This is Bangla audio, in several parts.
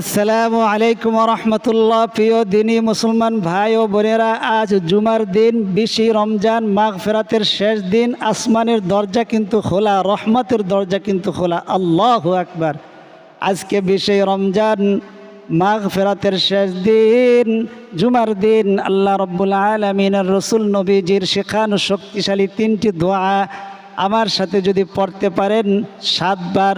আসসালামু আলাইকুম রহমতুল্লাহ প্রিয় দিনী মুসলমান ভাই ও বোনেরা, আজ জুমার দিন, বিশি রমজান মাঘ ফেরাতের শেষ দিন, আসমানের দরজা কিন্তু খোলা, রহমতের দরজা কিন্তু খোলা। আল্লাহ আকবার। আজকে বিশে রমজান মাঘ ফেরাতের শেষ দিন, জুমার দিন, আল্লাহ রব্বুল আলমিনের রসুল নবীজির শেখানো শক্তিশালী তিনটি দোয়া আমার সাথে যদি পড়তে পারেন, সাতবার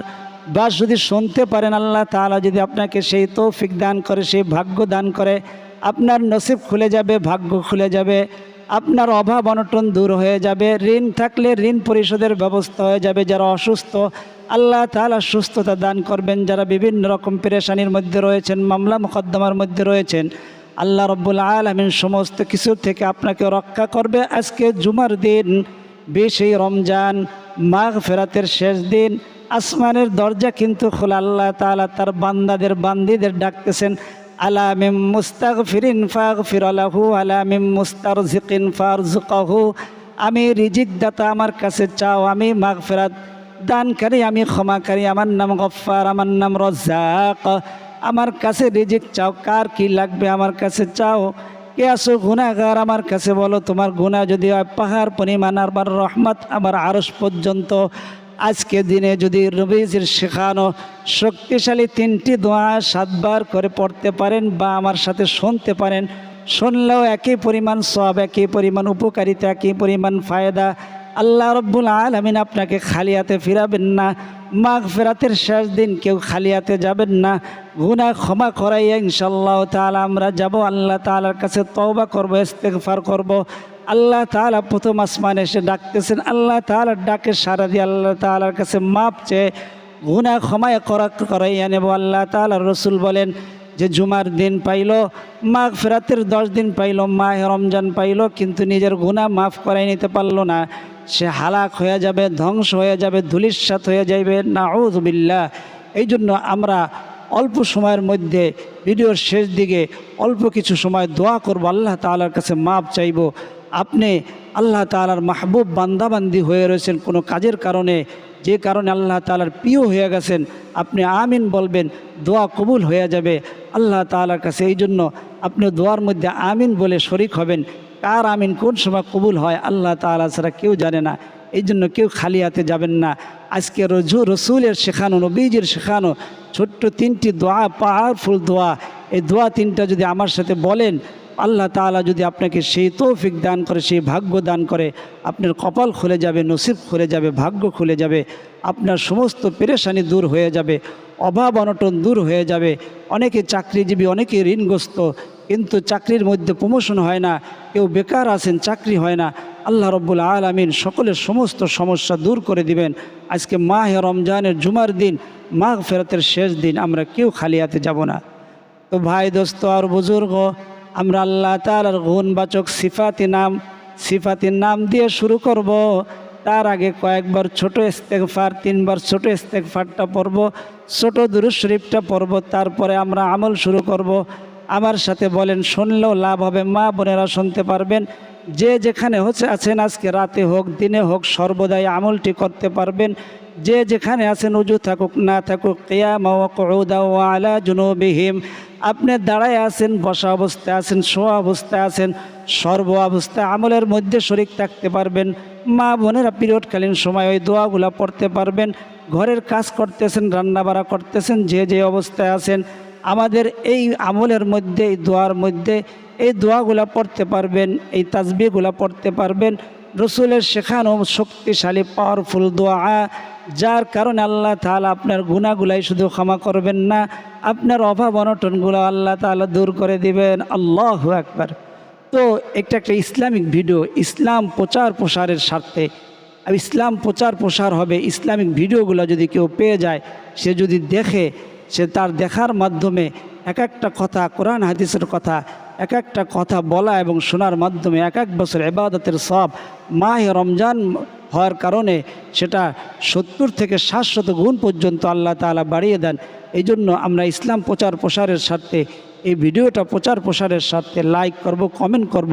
বা যদি শুনতে পারেন আল্লাহ তাআলা যদি আপনাকে সেই তৌফিক দান করে, সেই ভাগ্য দান করে, আপনার নসিব খুলে যাবে, ভাগ্য খুলে যাবে, আপনার অভাব অনটন দূর হয়ে যাবে, ঋণ থাকলে ঋণ পরিশোধের ব্যবস্থা হয়ে যাবে, যারা অসুস্থ, আল্লাহ তাআলা সুস্থতা দান করবেন, যারা বিভিন্ন রকম পেরেশানির মধ্যে রয়েছেন, মামলা মোকদ্দমার মধ্যে রয়েছেন, আল্লাহ রব্বুল আলমিন সমস্ত কিছুর থেকে আপনাকে রক্ষা করবে। আজকে জুমার দিন, বিশই রমজান মাঘ ফেরাতের শেষ দিন আসমানের দরজা কিন্তু খোলা। আল্লাহ তাআলা তার বান্দাদের, বান্দিদের ডাকতেছেন, আলা মিম মুস্তাক ফিরিন ফাগ ফিরালাহু আলা মিম মুস্তার জিকিন ফার জুকাহু আমি রিজিক দাতা আমার কাছে চাও, আমি মাঘ ফেরাত দানকারী, আমি ক্ষমাকারী, আমার নাম গফ্ফার, আমার নাম রজ্জাক। আমার কাছে রিজিক চাও, কার কি লাগবে আমার কাছে চাও? কে আসো গুণাগার আমার কাছে বলো, তোমার গুণা যদি হয় পাহাড়, পরিমাণ আর রহমত, আমার আরস পর্যন্ত আজকে দিনে যদি রবিজির শেখানো শক্তিশালী তিনটি দোয়া সাতবার করে পড়তে পারেন বা আমার সাথে শুনতে পারেন, শুনলেও একই পরিমাণ সব একই পরিমাণ উপকারিতা, একই পরিমাণ ফায়দা, আল্লাহ রব্বুল আলমিন আপনাকে খালিয়াতে ফিরাবেন না মাঘ ফেরাতের শেষ দিন কেউ খালিয়াতে যাবেন না গুনা ক্ষমা করাইয়া ইনশাল্লাহ তাআলা আমরা যাব, আল্লাহ তাআলার কাছে তওবা করব, ইস্তেগফার করব আল্লাহ তাআলা প্রথম আসমান এসে ডাকতেছেন, আল্লাহ তাআলার ডাকে সারা দিয়ে আল্লাহ তাআলার কাছে মাপ চেয়ে গুনা ক্ষমায় করা, করাইয়া নেব। আল্লাহ তাআলার রসুল বলেন যে, জুমার দিন পাইল মাঘ ফেরাতের দশ দিন পাইল, মাহ রমজান পাইল, কিন্তু নিজের গুণা মাফ করাই নিতে পারল না। সে হালাক হয়ে যাবে, ধ্বংস হয়ে যাবে ধুলিস্বাত হয়ে যাবে নাউজবিল্লা এই জন্য আমরা অল্প সময়ের মধ্যে ভিডিওর শেষ দিকে অল্প কিছু সময় দোয়া করব, আল্লাহ তালার কাছে মাপ চাইব। আপনি আল্লাহ তাআলার মাহবুব বান্দাবান্দি হয়ে রয়েছেন কোনো কাজের কারণে, যে কারণে আল্লাহ তালার প্রিয় হয়ে গেছেন, আপনি আমিন বলবেন, দোয়া কবুল হয়ে যাবে। আল্লাহ তাআলার কাছে এই জন্য আপনি দোয়ার মধ্যে আমিন বলে শরিক হবেন। কার আমিন কোন সময় কবুল হয় আল্লাহ তাআলা ছাড়া কেউ জানে না। এই জন্য কেউ খালি হাতে যাবেন না। আজকে রজু রসুলের শেখানো, নবীজির শেখানো ছোট্ট তিনটি দোয়া, পাওয়ারফুল দোয়া, এই দোয়া তিনটা যদি আমার সাথে বলেন আল্লাহ তাআলা যদি আপনাকে সেই তৌফিক দান করে, সেই ভাগ্য দান করে, আপনার কপাল খুলে যাবে, নসিব খুলে যাবে, ভাগ্য খুলে যাবে, আপনার সমস্ত পেরেশানি দূর হয়ে যাবে, অভাব অনটন দূর হয়ে যাবে, অনেকে চাকরিজীবী, অনেকে ঋণগ্রস্ত, কিন্তু চাকরির মধ্যে প্রমোশন হয় না, কেউ বেকার আছেন, চাকরি হয় না, আল্লাহ রব্বুল আলমিন সকলের সমস্ত সমস্যা দূর করে দিবেন। আজকে মাহ রমজানের জুমার দিন মাঘ ফেরতের শেষ দিন, আমরা কেউ খালি হাতে যাব না। তো ভাই, দোস্ত আর বুজুর্গ আমরা আল্লাহ তালার গুণবাচক সিফাতি নাম সিফাতির নাম দিয়ে শুরু করব। তার আগে কয়েকবার ছোট ইস্তেকফার তিনবার ছোট ইস্তেকফারটা পড়ব, ছোট দুরুজ শরীফটা পড়ব, তারপরে আমরা আমল শুরু করব। আমার সাথে বলেন, শুনলেও লাভ হবে, মা বোনেরা শুনতে পারবেন। যে যেখানে হচ্ছে আছেন, আজকে রাতে হোক, দিনে হোক, সর্বদাই আমলটি করতে পারবেন। যে যেখানে আছেন, উজু থাকুক, না থাকুক, কেয়ামা ও কৌদা আলা জুনুবিহিম। আপনি দাঁড়ায় আছেন, বসা অবস্থায় আছেন, শোয়া অবস্থায় আছেন, সর্ব অবস্থায় আমলের মধ্যে শরিক থাকতে পারবেন। মা বোনেরা পিরিয়ডকালীন সময় ওই দোয়াগুলা পড়তে পারবেন। ঘরের কাজ করতেছেন, রান্নাবাড়া করতেছেন, যে যে অবস্থায় আছেন, আমাদের এই আমলের মধ্যে, এই দোয়ার মধ্যে, এই দোয়াগুলা পড়তে পারবেন, এই তাজবিগুলা পড়তে পারবেন। রসুলের শেখানো শক্তিশালী পাওয়ারফুল দোয়া, যার কারণে আল্লাহ তাহলে আপনার গুণাগুলাই শুধু ক্ষমা করবেন না, আপনার অভাব অনটনগুলো আল্লাহ তাহলে দূর করে দিবেন। আল্লাহ একবার তো একটা একটা ইসলামিক ভিডিও, ইসলাম প্রচার প্রসারের স্বার্থে। ইসলাম প্রচার প্রসার হবে ইসলামিক ভিডিওগুলো যদি কেউ পেয়ে যায়, সে যদি দেখে, সে তার দেখার মাধ্যমে এক একটা কথা, কোরআন, হাদিসের কথা এক একটা কথা বলা এবং শোনার মাধ্যমে এক এক বছর এবাদতের সব মাহ রমজান হওয়ার কারণে সেটা সত্তর থেকে সাতশত গুণ পর্যন্ত আল্লাহ তালা বাড়িয়ে দেন। এই জন্য আমরা ইসলাম প্রচার প্রসারের স্বার্থে এই ভিডিওটা প্রচার প্রসারের সাথে লাইক করব কমেন্ট করব,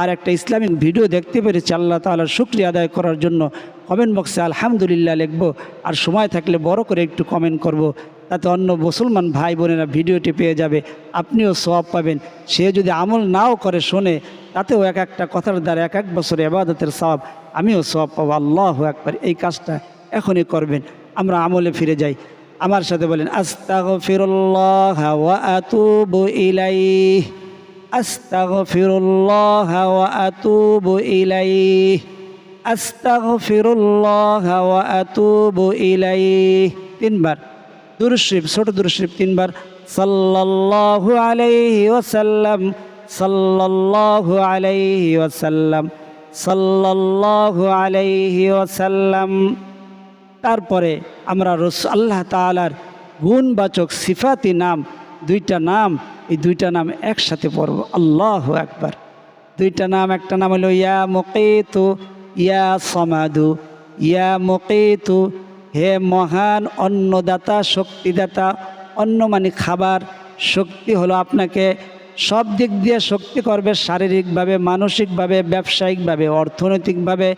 আর একটা ইসলামিক ভিডিও দেখতে পেরেছি, আল্লাহ তাআলার শুক্রিয়া আদায় করার জন্য। কমেন্ট বক্সে আলহামদুলিল্লাহ লিখব, আর সময় থাকলে বড় করে একটু কমেন্ট করব, তাতে অন্য মুসলমান ভাই বোনেরা ভিডিওটি পেয়ে যাবে, আপনিও সব পাবেন। সে যদি আমল নাও করে শোনে, তাতেও এক একটা কথার দ্বারা এক এক বছর এবাদতের সব আমিও সব পাবো, আল্লাহ একবার এই কাজটা এখনই করবেন। আমরা আমলে ফিরে যাই। আমার সাথে বলেন, আস্তাগফিরুল্লাহ ওয়া আতুবু ইলাইহি। আস্তাগফিরুল্লাহ ওয়া আতুবু ইলাইহি। আস্তাগফিরুল্লাহ ওয়া আতুবু ইলাইহি। তিনবার। দুরুশরীফ, ছোট দুরুশরীফ তিনবার। সাল্লাল্লাহু আলাইহি ওয়াসাল্লাম। সাল্লাল্লাহু আলাইহি ওয়াসাল্লাম। সাল্লাল্লাহু আলাইহি ওয়াসাল্লাম। তারপরে আমরা রস, আল্লাহ তালার গুণবাচক সিফাতি নাম, দুইটা নাম, এই দুইটা নাম একসাথে পড়ব। আল্লাহ একবার দুইটা নাম, একটা নাম হলো ইয়া মকেতু, ইয়া সমাদু। ইয়া মকেতু, হে মহান অন্নদাতা, শক্তিদাতা অন্ন মানে খাবার, শক্তি হলো আপনাকে সব দিক দিয়ে শক্তি করবে শারীরিকভাবে, মানসিকভাবে, ব্যবসায়িকভাবে, অর্থনৈতিকভাবে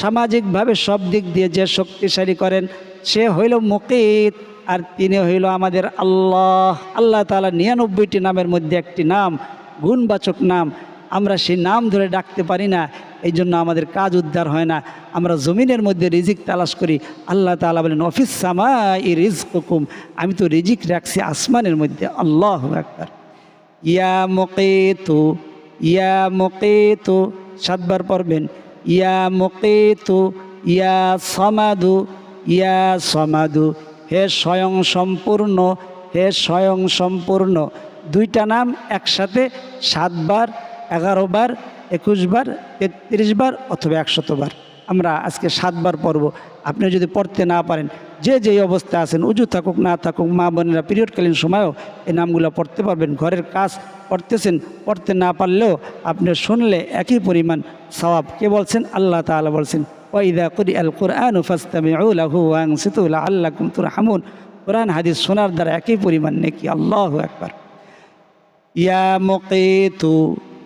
সামাজিকভাবে সব দিক দিয়ে যে শক্তিশালী করেন, সে হইল মুকিত। আর তিনি হইল আমাদের আল্লাহ। আল্লাহ তালা নিরানব্বইটি নামের মধ্যে একটি নাম, গুণবাচক নাম। আমরা সেই নাম ধরে ডাকতে পারি না এই জন্য আমাদের কাজ উদ্ধার হয় না। আমরা জমিনের মধ্যে রিজিক তালাশ করি। আল্লাহ তালা বলেন, অফিস সামা ই রিজ হুকুম আমি তো রিজিক রাখছি আসমানের মধ্যে, আল্লাহ একবার ইয়া মকেতু ইয়া মকেতু, সাতবার পড়বেন। ইয়া মকেতু, ইয়া সমাদু ইয়া সমাদু। হে স্বয়ং সম্পূর্ণ, হে স্বয়ং সম্পূর্ণ। দুইটা নাম একসাথে সাতবার এগারো বার, একুশ বার, তেত্রিশ বার অথবা একশতবার আমরা আজকে সাতবার পড়ব। আপনি যদি পড়তে না পারেন, যে যেই অবস্থায় আছেন, উজু থাকুক, না থাকুক, মা বোনেরা পিরিয়ডকালীন সময়ও এই নামগুলো পড়তে পারবেন। ঘরের কাজ পড়তেছেন, পড়তে না পারলেও আপনি শুনলে একই পরিমাণ সওয়াব। কে বলছেন? আল্লাহ তাআলা বলছেন ওয়াইদা করি আল কোরআন ওয়াংসিতু লাআল্লাকুম তুরহামুন। কোরআন, হাদিস শোনার দ্বারা একই পরিমাণ নেকি। আল্লাহ একবার ইয়া মুকিতু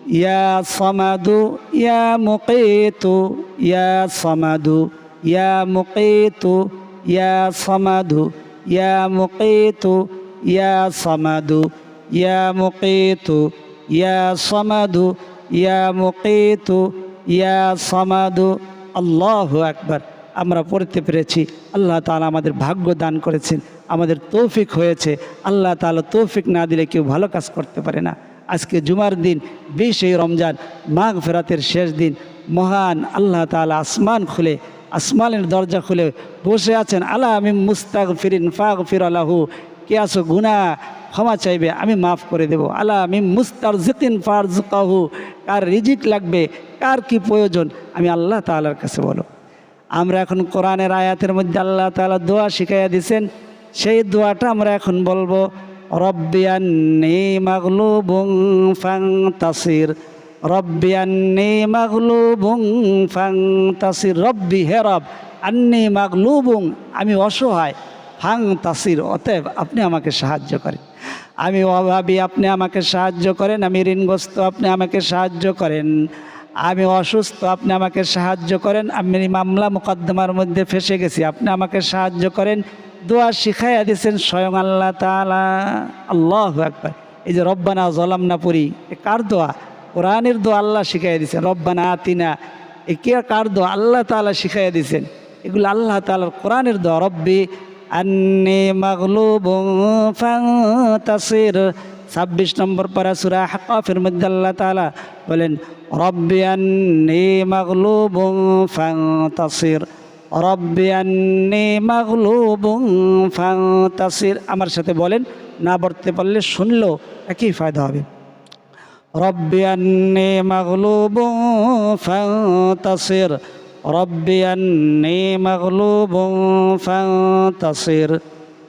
ইয়া সামাদু, ইয়া মুকিতু, ইয়া সামাদু, ইয়া মুকিতু, ইয়া সামাদু, ইয়া মুকিতু, ইয়া সামাদু, ইয়া মুকিতু, ইয়া সামাদু, ইয়া মুকিতু, ইয়া সামাদু। আল্লাহ আকবার। আমরা পড়তে পেরেছি, আল্লাহ তালা আমাদের ভাগ্য দান করেছেন, আমাদের তৌফিক হয়েছে। আল্লাহ তাআলা তৌফিক না দিলে কেউ ভালো কাজ করতে পারে না। আজকে জুমার দিন, বিশে রমজান মাঘ ফেরাতের শেষ দিন, মহান আল্লাহ তাআলা আসমান খুলে, আসমানের দরজা খুলে বসে আছেন। আল্লাহ আমি মুস্তাক ফিরিন ফাগ ফির আল্লাহু কে আসো গুনা ক্ষমা চাইবে, আমি মাফ করে দেব। আল্লাহ আমি মুস্তার জিকিন ফার জুকাহু কার রিজিক লাগবে, কার কি প্রয়োজন, আমি আল্লাহ তাআলার কাছে বলো। আমরা এখন কোরআনের আয়াতের মধ্যে আল্লাহ তাআলা দোয়া শিখাইয়া দিছেন, সেই দোয়াটা আমরা এখন বলব রব্বিয়ান্নি মাগলুবুং ফাং তাসির রব্বিয়ান্নি ফাং তাসির রব্বি হে রব, আন্নি মাগলুবুং আমি অসহায় ফাং তাসির অতএব আপনি আমাকে সাহায্য করেন। আমি অভাবী, আপনি আমাকে সাহায্য করেন। আমি ঋণগ্রস্ত, আপনি আমাকে সাহায্য করেন। আমি অসুস্থ, আপনি আমাকে সাহায্য করেন। আমি মামলা মোকদ্দমার মধ্যে ফেসে গেছি, আপনি আমাকে সাহায্য করেন। দোয়া শিখাইয়া দিয়েছেন স্বয়ং আল্লাহ তালা আল্লাহ একবার এই যে রব্বানা জলামনা পড়ি এ কার দোয়া? কোরআনের দোয়া আল্লাহ শিখাইয়া দিয়েছেন। রব্বানা আতিনা। এ কে কার দোয়া? আল্লাহ তালা শিখাইয়া দিয়েছেন। এগুলো আল্লাহ তালার কোরআনের দোয়া। রব্বি আন্নি মাগলুব তাসির ছাব্বিশ নম্বর পারা সুরা হাকাফের মধ্যে আল্লাহ তালা বলেন, রব্বি আন্নি মাগলুব রব্বিয়ান্নি মাগলুবুং ফান্তাসির। আমার সাথে বলেন, না পড়তে পারলে শুনলেও একই ফায়দা হবে। রব্বিয়ান্নি মাগলুবুং ফান্তাসির। রব্বিয়ান্নি মাগলুবুং ফান্তাসির।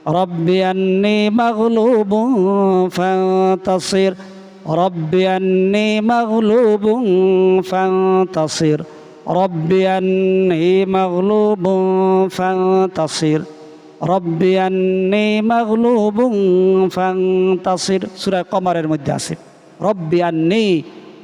রব্বিয়ান্নি মাগলুবুং ফান্তাসির। রব্বিয়ান্নি মাগলুবুং ফান্তাসির। ربي أني مغلوب فانتصر ربي أني مغلوب فانتصر রব্বি আন্নি মাগলুবুং ফান্তাসির সূরা কমারের মধ্যে আছে রব্বি আন্নি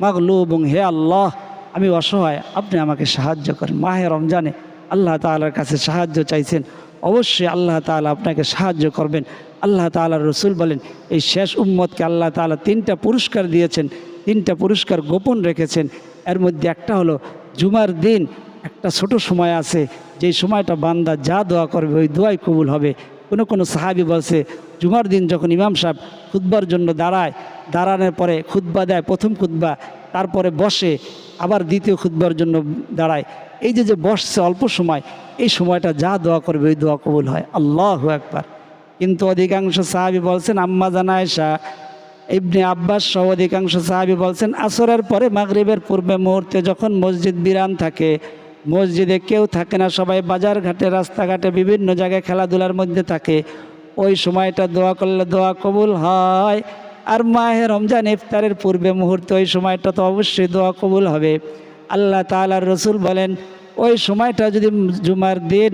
মাগলুবুং হে আল্লাহ আমি অসহায় আপনি আমাকে সাহায্য করেন মাহে রমজানে আল্লাহ তাআলার কাছে সাহায্য চাইছেন অবশ্যই আল্লাহ তাআলা আপনাকে সাহায্য করবেন আল্লাহ তাআলার রসুল বলেন এই শেষ উম্মতকে আল্লাহ তাআলা তিনটা পুরস্কার দিয়েছেন তিনটা পুরস্কার গোপন রেখেছেন এর মধ্যে একটা হলো জুমার দিন একটা ছোট সময় আছে, যেই সময়টা বান্দা যা দোয়া করবে ওই দোয়াই কবুল হবে। কোনো কোনো সাহাবি বলছে, জুমার দিন যখন ইমাম সাহেব খুতবার জন্য দাঁড়ায়, দাঁড়ানোর পরে খুতবা দেয়, প্রথম খুতবা, তারপরে বসে, আবার দ্বিতীয় খুতবার জন্য দাঁড়ায়। এই যে যে বসছে অল্প সময়, এই সময়টা যা দোয়া করবে ওই দোয়া কবুল হয়। আল্লাহ একবার কিন্তু অধিকাংশ সাহাবি বলছেন, আম্মা জানায়শা ইবনে আব্বাস সহ অধিকাংশ সাহাবি বলছেন, আসরের পরে মাগরিবের পূর্বে মুহূর্তে যখন মসজিদ বিরান থাকে, মসজিদে কেউ থাকে না, সবাই বাজার ঘাটে, রাস্তাঘাটে, বিভিন্ন জায়গায় খেলাধুলার মধ্যে থাকে, ওই সময়টা দোয়া করলে দোয়া কবুল হয়। আর মাহে রমজান ইফতারের পূর্বে মুহূর্তে ওই সময়টা তো অবশ্যই দোয়া কবুল হবে। আল্লাহ তাআলার রসুল বলেন, ওই সময়টা যদি জুমার দিন,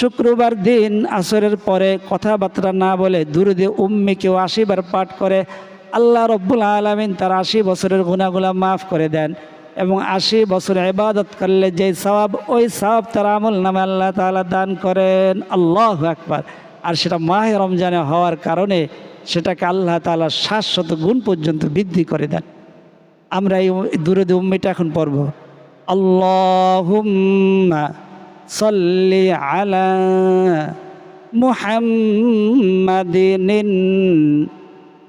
শুক্রবার দিন আসরের পরে কথাবার্তা না বলে দুরুদে উম্মি কেউ আশিবার পাঠ করে আল্লাহ রব্বুল আলমিন তার আশি বছরের গুণাগুলা মাফ করে দেন এবং আশি বছর ইবাদত করলে যে সবাব ওই সবাব তার আমল নামে আল্লাহ তালা দান করেন। আল্লাহ একবার আর সেটা মাহে রমজানে হওয়ার কারণে সেটাকে আল্লাহ তালা শাশ্বত গুণ পর্যন্ত বৃদ্ধি করে দেন। আমরা এই দূরে উম্মিটা এখন পড়ব। আল্লাহ সল্লি আলা মুহাম্মাদিন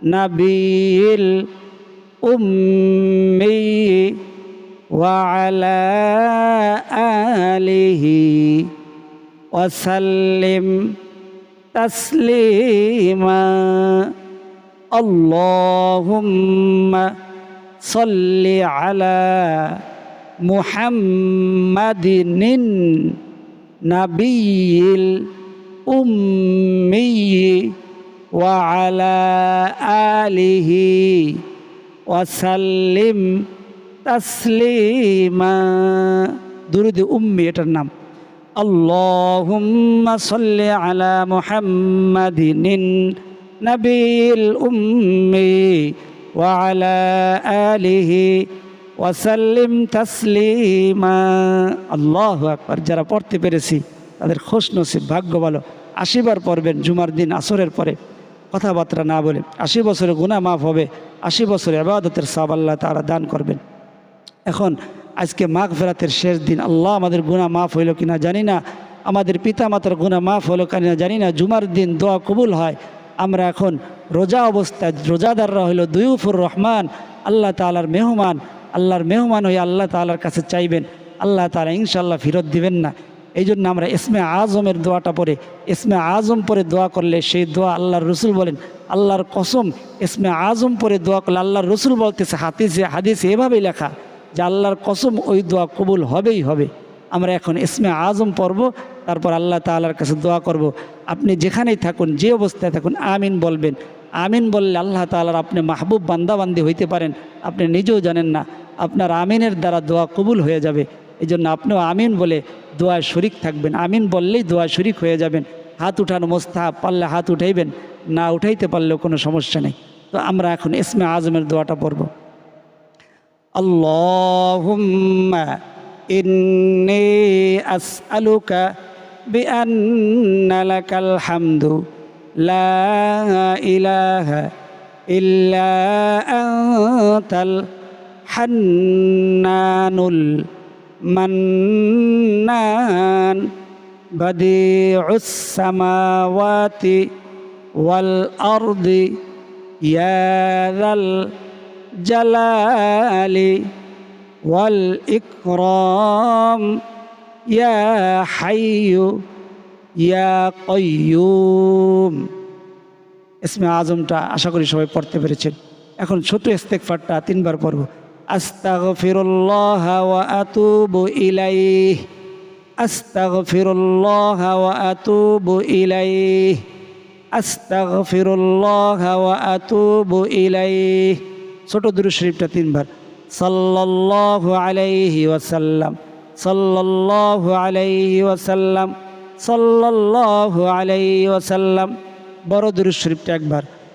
النبي الأمي وعلى آله وسلم تسليما. اللهم صل على محمد نبي الأمي وعلى آله وسلم تسليما درود أمي এটার নাম اللهم صل على محمد النبي الأمي وعلى آله ওয়াসাল্লিম তাসলিমা আল্লাহ আকবার যারা পড়তে পেরেছি তাদের খোশ নসিব ভাগ্য ভালো আশিবার পড়বেন জুমার দিন আসরের পরে কথাবার্তা না বলে আশি বছরের গুণা মাফ হবে, আশি বছরে আবাদতের সাব আল্লাহ তারা দান করবেন। এখন আজকে মাঘ ফেরাতের শেষ দিন, আল্লাহ আমাদের গুণা মাফ হইল কিনা জানি না, আমাদের পিতা মাতার গুণা মাফ হলো কিনা জানি না, জুমার দিন দোয়া কবুল হয়। আমরা এখন রোজা অবস্থায়, রোজাদাররা হইল দুইফুর রহমান, আল্লাহ তালার মেহমান, আল্লাহর মেহমান হয়ে আল্লাহ তালার কাছে চাইবেন, আল্লাহ তালা ইনশাল্লাহ ফেরত দিবেন না। এই জন্য আমরা ইসমে আজমের দোয়াটা পরে ইসমে আজম পরে দোয়া করলে সেই দোয়া আল্লাহর রসুল বলেন, আল্লাহর কসম, ইসমে আজম পরে দোয়া করলে আল্লাহর রসুল বলতেছে হাতিসে হাদিসে এভাবেই লেখা, যে আল্লাহর কসম ওই দোয়া কবুল হবেই হবে। আমরা এখন ইসমে আজম পড়ব, তারপর আল্লাহ তালার কাছে দোয়া করব। আপনি যেখানেই থাকুন, যে অবস্থায় থাকুন, আমিন বলবেন। আমিন বললে আল্লাহ তালার আপনি মাহবুব বান্দাবান্দি হইতে পারেন। আপনি নিজেও জানেন না, আপনার আমিনের দ্বারা দোয়া কবুল হয়ে যাবে। এই জন্য আপনিও আমিন বলে দোয়ায় শরিক থাকবেন। আমিন বললেই দোয়া শরিক হয়ে যাবেন। হাত উঠানো মোস্তাহ পারলে হাত উঠাইবেন, না উঠাইতে পারলেও কোনো সমস্যা নেই। তো আমরা এখন ইসমে আজমের দোয়াটা পড়ব। আল্লাহুম্মা ইন্নি হামদু, লা ইলাহা মান্নান বদিউস সামাওয়াতি ওয়াল আরদি ইয়া যাল জালালি ওয়াল ইকরাম ইয়া হাইয়ু ইয়া কয়্যুম ইসমে আজমটা আশা করি সবাই পড়তে পেরেছেন। এখন ছোট ইস্তেকফারটা তিনবার পড়ব। আস্তাগফিরুল্লাহ ওয়া আতুবু ইলাইহ, আস্তাগফিরুল্লাহ ওয়া আতুবু ইলাইহ, আস্তাগফিরুল্লাহ ওয়া আতুবু ইলাইহ। ছোট দুরু শরীফটা তিনবার। সাল্লাল্লাহু আলাইহি ওয়াসাল্লাম, সাল্লাল্লাহু আলাইহি ওয়াসাল্লাম, সাল্লাল্লাহু আলাইহি ওয়াসাল্লাম। বড় দুরূদ শরীফটা একবার।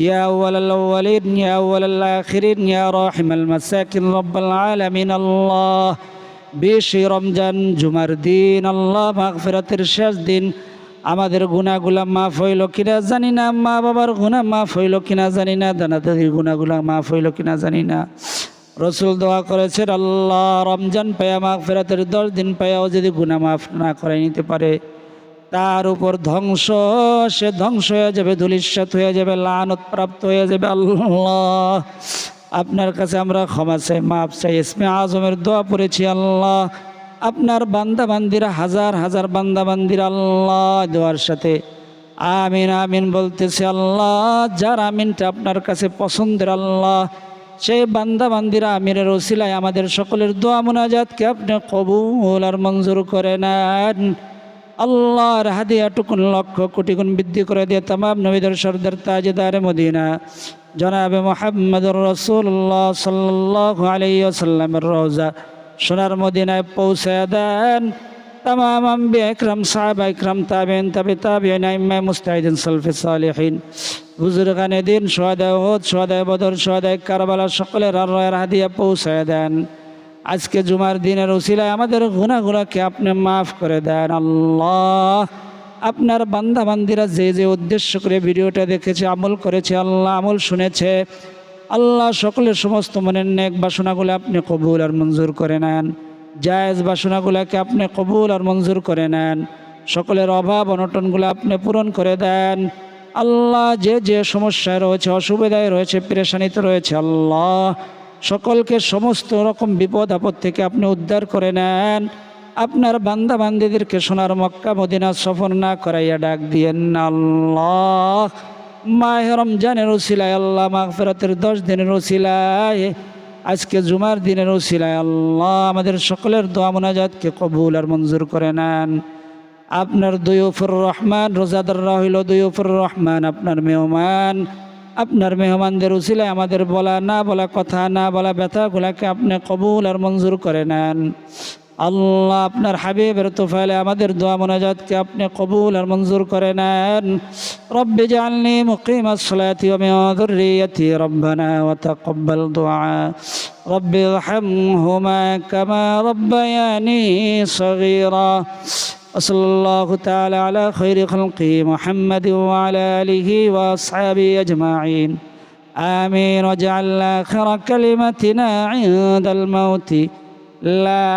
يا أول الأولين يا أول الآخرين يا راحم المساكن رب العالمين الله বেশি রমজান জুমার দিন আল্লাহ মাগফিরাতের শেষ দিন আমাদের গুণাগুলা মাফ হইল কিনা জানি না মা বাবার গুণা মাফ হইল কিনা জানি না দানা দাদির গুণাগুলা মাফ হইল কিনা জানি না রসুল দোয়া করেছেন আল্লাহ রমজান পায়া মাগফিরাতের দশ দিন পায়াও যদি গুণা মাফ না করে নিতে পারে তার উপর ধ্বংস, সে ধ্বংস হয়ে যাবে ধুলিশ্বাত হয়ে যাবে, লানত প্রাপ্ত হয়ে যাবে আল্লাহ। আপনার কাছে আমরা ক্ষমা চাই মাপ চাই, ইসমে আজমের দোয়া পড়েছি আল্লাহ। আপনার বান্দা বান্দিরা হাজার হাজার বান্দা বান্দির আল্লাহ দোয়ার সাথে আমিন আমিন বলতেছে আল্লাহ, যার আমিনটা আপনার কাছে পছন্দের আল্লাহ, সেই বান্দা বান্দিরা আমিরের ওসিলায় আমাদের সকলের দোয়া মোনাজাতকে আপনি কবুল আর মঞ্জুর করে নেন। আল্লাহর হাদিয়াটুকুন লক্ষ কোটি গুণ বৃদ্ধি করে দিয়ে তামাম নবীদের সর্দার তাজেদার মদিনা। জনাবে মোহাম্মদুর রসুল্লাহ সাল্লাহ আলাইসাল্লামের রোজা সোনার মদিনায় পৌঁছে দেন তামাম আম্বি একরম সাহাব একরম তাবেন তবে তাবে নাইম্মা মুস্তাহিদিন, সলফে সালেহীন। বুজুরগানে দিন, সোহাদায় হোদ সোহাদায় বদর, সোহাদায় কারবালা, সকলের আর হাদিয়া পৌঁছে দেন। আজকে জুমার দিনের উসিলায় আমাদের গুণাগুলাকে আপনি মাফ করে দেন, আল্লাহ। আপনার বান্দা বান্দিরা যে যে উদ্দেশ্য করে ভিডিওটা দেখেছে, আমল করেছে, আল্লাহ আমল শুনেছে। আল্লাহ সকলের সমস্ত মনের নেক বাসনাগুলো আপনি কবুল আর মঞ্জুর করে নেন। জায়েজ বাসনাগুলোকে আপনি কবুল আর মঞ্জুর করে নেন। সকলের অভাব অনটনগুলো আপনি পূরণ করে দেন। আল্লাহ যে যে সমস্যায় রয়েছে, অসুবিধায় রয়েছে, পেরেশানিতে রয়েছে, আল্লাহ। সকলকে সমস্ত রকম বিপদ আপদ থেকে আপনি উদ্ধার করে নেন। আপনার বান্দা বান্দিদেরকে সোনার মক্কা মদিনা সফর না করাইয়া ডাক দিয়েন আল্লাহ। মাহে রমজানের ওসিলায় আল্লাহ, মাগফিরাতের দশ দিনের ওসিলায়, আজকে জুমার দিনের ওসিলায় আল্লাহ আমাদের সকলের দোয়া মোনাজাতকে কবুল আর মঞ্জুর করে নেন। আপনার দৈফুর রহমান, রোজাদাররা হইল দৈফুর রহমান, আপনার মেহমান। আপনার মেহমানদের উচিলায় আমাদের বলা, না বলা কথা, না বলা ব্যথাগুলাকে আপনি কবুল আর মঞ্জুর করে নেন। আল্লাহ আপনার হাবিবের তোফাইলে আমাদের দোয়া মোনাজাতকে আপনি কবুল আর মঞ্জুর করে নেন। রব্বি জালনি মুকিম আসসালাতি ওয়া মিন যুররিয়াতি রব্বানা ওয়া তাকাব্বাল দুআ। রব্বি ইরহামহুমা কামা রব্বায়ানি সগীরা। وصلى الله تعالى على خير خلقه محمد وعلى آله وأصحابه أجمعين آمين واجعل آخر كلمتنا عند الموت لا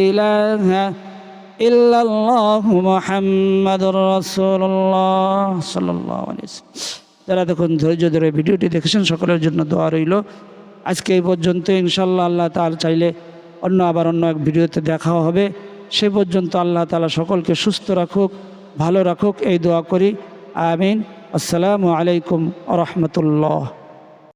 إله إلا الله محمد رسول الله صلى الله عليه وسلم যারা দেখুন ধৈর্য ধরে ভিডিওটি দেখেছেন সকলের জন্য দোয়া রইল আজকে এই পর্যন্ত ইনশাল্লাহ আল্লাহ তার চাইলে অন্য আবার অন্য এক ভিডিওতে দেখা হবে সে পর্যন্ত আল্লাহ তালা সকলকে সুস্থ রাখুক, ভালো রাখুক, এই দোয়া করি। আমিন। আসসালামু আলাইকুম রহমতুল্লাহ।